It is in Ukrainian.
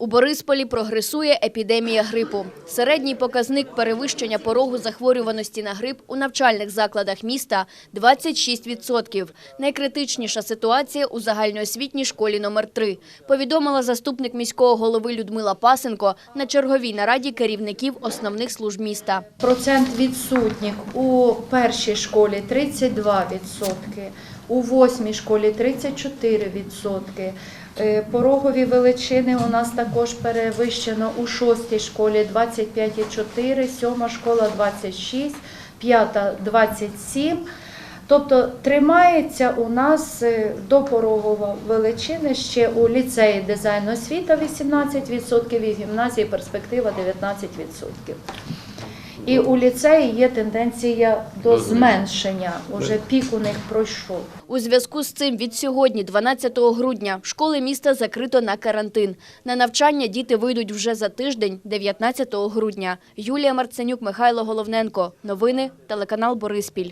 У Борисполі прогресує епідемія грипу. Середній показник перевищення порогу захворюваності на грип у навчальних закладах міста – 26%. Найкритичніша ситуація у загальноосвітній школі номер 3 повідомила заступник міського голови Людмила Пасенко на черговій нараді керівників основних служб міста. Процент відсутніх у першій школі 32%, у восьмій школі 34%. Е, Порогові величини у нас також перевищено у шостій школі 25,4, сьома школа 26, 5 27. Тобто тримається у нас до допорогова величини ще у ліцеї дизайн освіта 18% і гімназії перспектива 19%. І у ліцеї є тенденція до зменшення. Уже пік у них пройшов. У зв'язку з цим від сьогодні, 12 грудня, школи міста закрито на карантин. На навчання діти вийдуть вже за тиждень, 19 грудня. Юлія Марценюк, Михайло Головненко. Новини, телеканал Бориспіль.